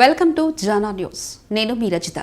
Welcome to Jana news. నేను మీ రజిత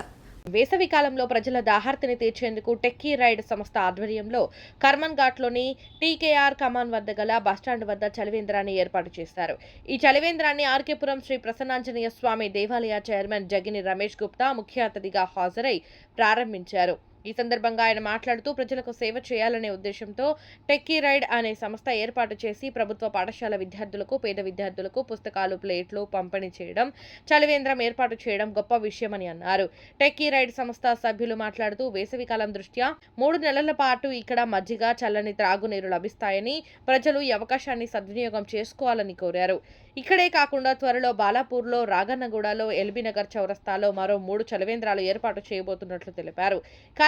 వేసవి కాలంలో ప్రజల దాహార్తిని తీర్చేందుకు టెక్కీ రైడ్ సంస్థ ఆధ్వర్యంలో కర్మన్ ఘాట్లోని టీకేఆర్ కమాన్ వద్ద గల బస్టాండ్ వద్ద చలివేంద్రాన్ని ఏర్పాటు చేశారు. ఈ చలివేంద్రాన్ని ఆర్కేపురం శ్రీ ప్రసన్నాంజనేయ స్వామి దేవాలయ చైర్మన్ జగిని రమేష్ గుప్తా ముఖ్య అతిథిగా హాజరై ప్రారంభించారు. ఈ సందర్భంగా ఆయన మాట్లాడుతూ ప్రజలకు సేవ చేయాలనే ఉద్దేశంతో టెక్కీ రైడ్ అనే సంస్థ ఏర్పాటు చేసి ప్రభుత్వ పాఠశాల విద్యార్థులకు పేద విద్యార్థులకు పుస్తకాలు ప్లేట్లు పంపిణీ చేయడం చలివేంద్రం ఏర్పాటు చేయడం గొప్ప విషయమని అన్నారు. టెక్కీ రైడ్ సంస్థ సభ్యులు మాట్లాడుతూ వేసవికాలం దృష్ట్యా మూడు నెలల పాటు ఇక్కడ మజ్జిగ చల్లని త్రాగునీరు లభిస్తాయని ప్రజలు ఈ అవకాశాన్ని సద్వినియోగం చేసుకోవాలని కోరారు. ఇక్కడే కాకుండా త్వరలో బాలాపూర్లో రాగన్నగూడలో ఎల్బీనగర్ చౌరస్తాలో మరో మూడు చలవేంద్రాలు ఏర్పాటు చేయబోతున్నట్లు తెలిపారు.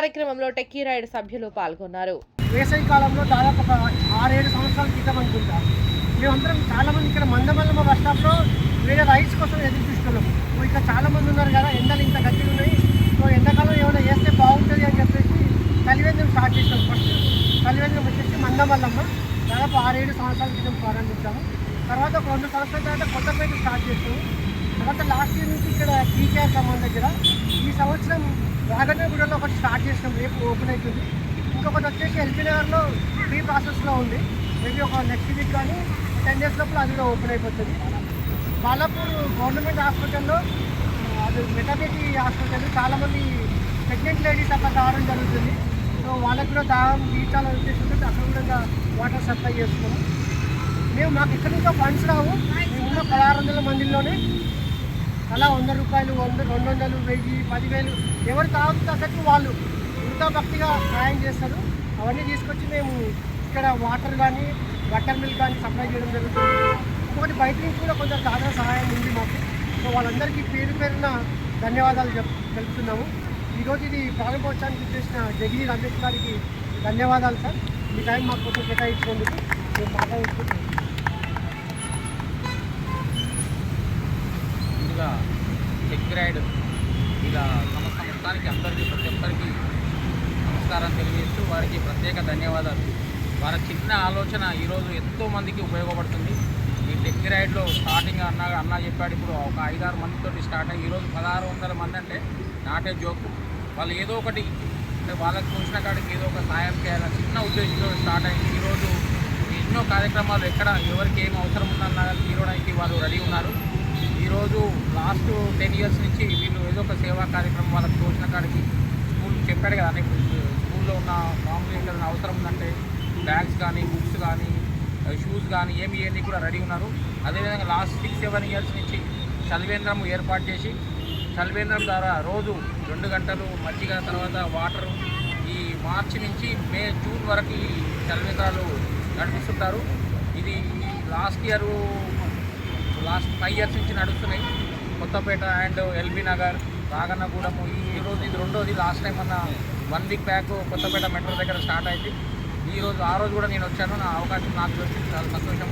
కార్యక్రమంలో టెక్కీ రైడ్ సభ్యులు పాల్గొన్నారు. వేసవి కాలంలో దాదాపు ఒక ఆరేడు సంవత్సరాల క్రితం అనుకుంటా. మేమందరం చాలామంది ఇక్కడ మందమల్లమ్మ బస్ స్టాప్లో వేరే రైడ్స్ కోసం ఎదురు చూస్తున్నాం. ఇక్కడ చాలామంది ఉన్నారు కదా ఎండలు ఇంత గట్టిగా ఉన్నాయి. సో ఎండాకాలం ఏమైనా చేస్తే బాగుంటుంది అని చెప్పేసి కలివేంద్రం స్టార్ట్ చేసాం ఫస్ట్ కలివేంద్రం వచ్చేసి మందమల్లమ్మ. దాదాపు ఆరేడు సంవత్సరాల క్రితం ప్రారంభించాము. తర్వాత ఒక రెండు సంవత్సరాల తర్వాత కొత్తపేట స్టార్ట్ చేసాము తర్వాత లాస్ట్ ఇయర్ నుంచి ఇక్కడ టీకేఆర్ కమాన్ దగ్గర ఈ సంవత్సరం రాగన్నగూడలో ఒకటి స్టార్ట్ చేసినాం రేపు ఓపెన్ అవుతుంది. ఇంకొకటి వచ్చేసి ఎల్పీ నగర్లో ఫ్రీ ప్రాసెస్లో ఉంది. మేబీ ఒక నెక్స్ట్ వీక్ కానీ టెన్ డేస్ లోపల అది కూడా ఓపెన్ అయిపోతుంది. బాలాపూర్ గవర్నమెంట్ హాస్పిటల్లో అది మెటర్నిటీ హాస్పిటల్ చాలామంది ప్రెగ్నెంట్ లేడీస్ అక్కడ రావడం జరుగుతుంది. సో వాళ్ళకి కూడా దాహం తీర్చాలని ఉద్దేశంతో అక్కడ కూడా వాటర్ సప్లై చేస్తున్నాము మేము మాకు ఇక్కడ ఇంకా ఫండ్స్ రావు. మేము ఉన్న పదహారు వందల మందిలోనే అలా వంద రూపాయలు వంద రెండు వందలు వెయ్యి పదివేలు ఎవరు తాగు వాళ్ళు వృధా భక్తిగా సహాయం చేస్తారు. అవన్నీ తీసుకొచ్చి మేము ఇక్కడ వాటర్ కానీ బట్టర్ మిల్క్ కానీ సప్లై చేయడం జరుగుతుంది. ఇంకొకటి బయట నుంచి కూడా కొంచెం చాలా సహాయం ఉంది మాకు. సో వాళ్ళందరికీ పేరు పేరున ధన్యవాదాలు చెప్ తెలుపుతున్నాము. ఈరోజు ఇది ప్రారంభోత్సవానికి చేసిన జగిరి రమేష్ గారికి ధన్యవాదాలు సార్. మీ టైం మాకు కొంచెం కేటాయించినందుకు మేము మాట్లాడుతున్నాం ముందుగా టెక్ రైడ్ ఇలా సంస్థ మొత్తానికి అందరికీ ప్రతి ఒక్కరికి నమస్కారం తెలియజేస్తూ వారికి ప్రత్యేక ధన్యవాదాలు. వారి చిన్న ఆలోచన ఈరోజు ఎంతో మందికి ఉపయోగపడుతుంది. ఈ టెక్ రైడ్లో స్టార్టింగ్ అన్న అన్న చెప్పాడు ఇప్పుడు ఒక ఐదారు మందితో స్టార్ట్ అయ్యి ఈరోజు పదహారు వందల మంది అంటే నాటే జోకు. వాళ్ళు ఏదో ఒకటి అంటే వాళ్ళకి చూసిన కాడికి ఏదో ఒక సాయం చేయాలని చిన్న ఉద్దేశంతో స్టార్ట్ అయింది ఈరోజు ఎన్నో కార్యక్రమాలు ఎక్కడ ఎవరికి ఏం అవసరం ఉందన్నా తీరడానికి వాళ్ళు రెడీ ఉన్నారు. ఈరోజు లాస్ట్ టెన్ ఇయర్స్ నుంచి వీళ్ళు ఏదో ఒక సేవా కార్యక్రమం వాళ్ళకి తోచిన కాడికి స్కూల్ చెప్పాడు కదా నీకు స్కూల్లో ఉన్న మామూలు ఏదైనా అవసరం ఉందంటే బ్యాగ్స్ కానీ బుక్స్ కానీ షూస్ కానీ ఏమి ఇవన్నీ కూడా రెడీ ఉన్నారు. అదేవిధంగా లాస్ట్ సిక్స్ సెవెన్ ఇయర్స్ నుంచి చలివేంద్రం ఏర్పాటు చేసి చలివేంద్రం ద్వారా రోజు రెండు గంటలు మజ్జిగ తర్వాత వాటరు ఈ మార్చి నుంచి మే జూన్ వరకు ఈ చలివేంద్రాలు నడిపిస్తుంటారు. ఇది last year last five years నుంచి నడుస్తున్నాయి. కొత్తపేట అండ్ ఎల్బీ నగర్ రాగన్నగూడెము. ఈ రోజు ఇది రెండోది. లాస్ట్ టైం అన్న one week back Kothapet metro దగ్గర స్టార్ట్ అయింది. ఈ రోజు ఆ రోజు కూడా నేను వచ్చాను. నా అవకాశం నాకు దొరికింది. చాలా సంతోషం.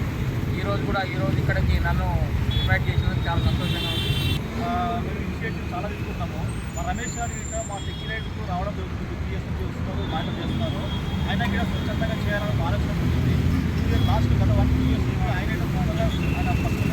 ఈ రోజు కూడా ఈ రోజు ఇక్కడికి నన్ను ఇన్వైట్ చేసినందుకు చాలా సంతోషంగా ఉంది. మేము ఇనిషియేటివ్ చాలా తీసుకుంటాము మా రమేష్ గారు ఇంకా మా సెక్యూరిటీకు రావడం జరుగుతుంది. త్రీ చేస్తున్నారు మాట బాగా చేస్తున్నారు. ఆయన కూడా స్వచ్ఛందంగా చేయాలని ఆలోచన ఉంటుంది. లాస్ట్ గత వన్ టూ ఇయర్స్ ఆయన ఆయన